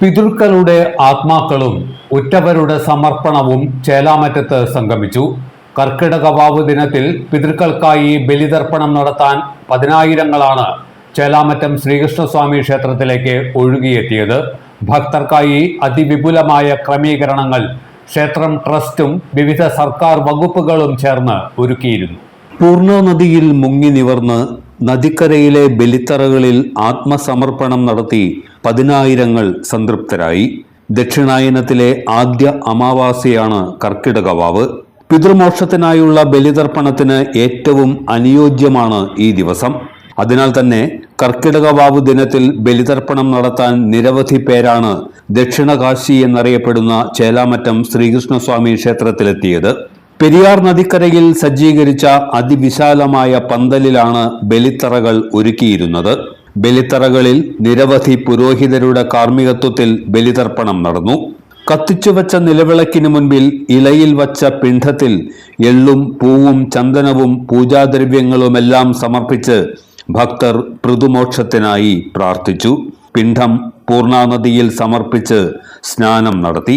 പിതൃക്കളുടെ ആത്മാക്കളും ഉറ്റവരുടെ സമർപ്പണവും ചേലാമറ്റത്ത് സംഗമിച്ചു. കർക്കിടക വാവു ദിനത്തിൽ പിതൃക്കൾക്കായി ബലിതർപ്പണം നടത്താൻ പതിനായിരങ്ങളാണ് ചേലാമറ്റം ശ്രീകൃഷ്ണസ്വാമി ക്ഷേത്രത്തിലേക്ക് ഒഴുകിയെത്തിയത്. ഭക്തർക്കായി അതിവിപുലമായ ക്രമീകരണങ്ങൾ ക്ഷേത്രം ട്രസ്റ്റും വിവിധ സർക്കാർ വകുപ്പുകളും ചേർന്ന് ഒരുക്കിയിരുന്നു. പൂർണ നദിയിൽ മുങ്ങി നിവർന്ന് നദിക്കരയിലെ ബലിത്തറകളിൽ ആത്മസമർപ്പണം നടത്തി പതിനായിരങ്ങൾ സംതൃപ്തരായി. ദക്ഷിണായനത്തിലെ ആദ്യ അമാവാസിയാണ് കർക്കിടകവാവ്. പിതൃമോക്ഷത്തിനായുള്ള ബലിതർപ്പണത്തിന് ഏറ്റവും അനുയോജ്യമാണ് ഈ ദിവസം. അതിനാൽ തന്നെ കർക്കിടകവാവ് ദിനത്തിൽ ബലിതർപ്പണം നടത്താൻ നിരവധി പേരാണ് ദക്ഷിണകാശി എന്നറിയപ്പെടുന്ന ചേലാമറ്റം ശ്രീകൃഷ്ണസ്വാമി ക്ഷേത്രത്തിലെത്തിയത്. പെരിയാർ നദിക്കരയിൽ സജ്ജീകരിച്ച അതിവിശാലമായ പന്തലിലാണ് ബലിത്തറകൾ ഒരുക്കിയിരുന്നത്. ബലിത്തറകളിൽ നിരവധി പുരോഹിതരുടെ കാർമ്മികത്വത്തിൽ ബലിതർപ്പണം നടന്നു. കത്തിച്ചുവച്ച നിലവിളക്കിനു മുൻപിൽ ഇലയിൽ വച്ച പിണ്ഡത്തിൽ എള്ളും പൂവും ചന്ദനവും പൂജാദ്രവ്യങ്ങളുമെല്ലാം സമർപ്പിച്ച് ഭക്തർ പൃഥുമോക്ഷത്തിനായി പ്രാർത്ഥിച്ചു. പിണ്ഡം പൂർണാനദിയിൽ സമർപ്പിച്ച് സ്നാനം നടത്തി.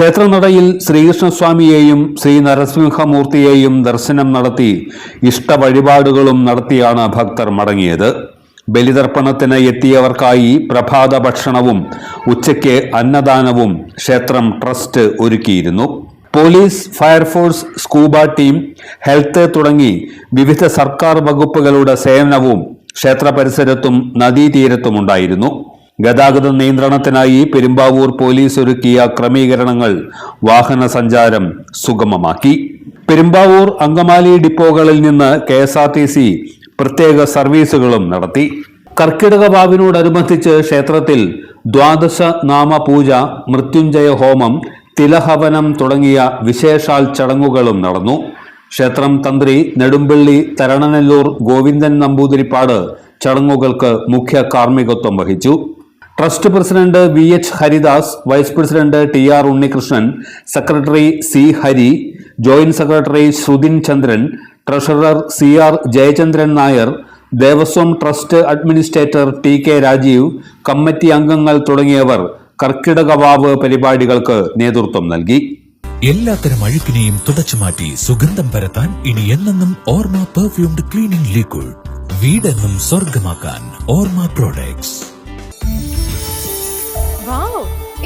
ക്ഷേത്രനടയിൽ ശ്രീകൃഷ്ണസ്വാമിയെയും ശ്രീ നരസിംഹമൂർത്തിയെയും ദർശനം നടത്തി ഇഷ്ട വഴിപാടുകളും നടത്തിയാണ് ഭക്തർ മടങ്ങിയത്. ബലിതർപ്പണത്തിന് എത്തിയവർക്കായി പ്രഭാത ഭക്ഷണവും ഉച്ചയ്ക്ക് അന്നദാനവും ക്ഷേത്രം ട്രസ്റ്റ് ഒരുക്കിയിരുന്നു. Police fire force scuba team health തുടങ്ങി വിവിധ സർക്കാർ വകുപ്പുകളുടെ സേവനവും ക്ഷേത്ര പരിസരത്തും നദീതീരത്തുമുണ്ടായിരുന്നു. ഗതാഗത നിയന്ത്രണത്തിനായി പെരുമ്പാവൂർ പോലീസ് ഒരുക്കിയ ക്രമീകരണങ്ങൾ വാഹന സഞ്ചാരം സുഗമമാക്കി. പെരുമ്പാവൂർ അങ്കമാലി ഡിപ്പോകളിൽ നിന്ന് K S R T C പ്രത്യേക സർവീസുകളും നടത്തി. കർക്കിടക വാവിനോടനുബന്ധിച്ച് ക്ഷേത്രത്തിൽ ദ്വാദശ നാമ പൂജ മൃത്യുഞ്ജയ ഹോമം തിലഹവനം തുടങ്ങിയ വിശേഷാൽ ചടങ്ങുകളും നടന്നു. ക്ഷേത്രം തന്ത്രി നെടുമ്പള്ളി തരണനെല്ലൂർ ഗോവിന്ദൻ നമ്പൂതിരിപ്പാട് ചടങ്ങുകൾക്ക് മുഖ്യ കാർമ്മികത്വം വഹിച്ചു. Trust president V H Haridas vice president T R Unnikrishnan secretary C Hari joint secretary Shruthin Chandran treasurer C R Jayachandran Nair Devaswom trust administrator T K Rajeev committee അംഗങ്ങൾ തുടങ്ങിയവർ കർക്കിടക വാവ് പരിപാടികൾക്ക് നേതൃത്വം നൽകി. എല്ലാത്തരം അഴുക്കിനെയും തുടച്ചു മാറ്റി സുഗന്ധം പരത്താൻ ഇനി എന്നെന്നും ഓർമ്മ പെർഫ്യൂംഡ് ക്ലീനിംഗ് ലിക്വിഡ് വീടെന്നും സ്വർഗമാക്കാൻ ഓർമ്മ പ്രോഡക്ട്സ്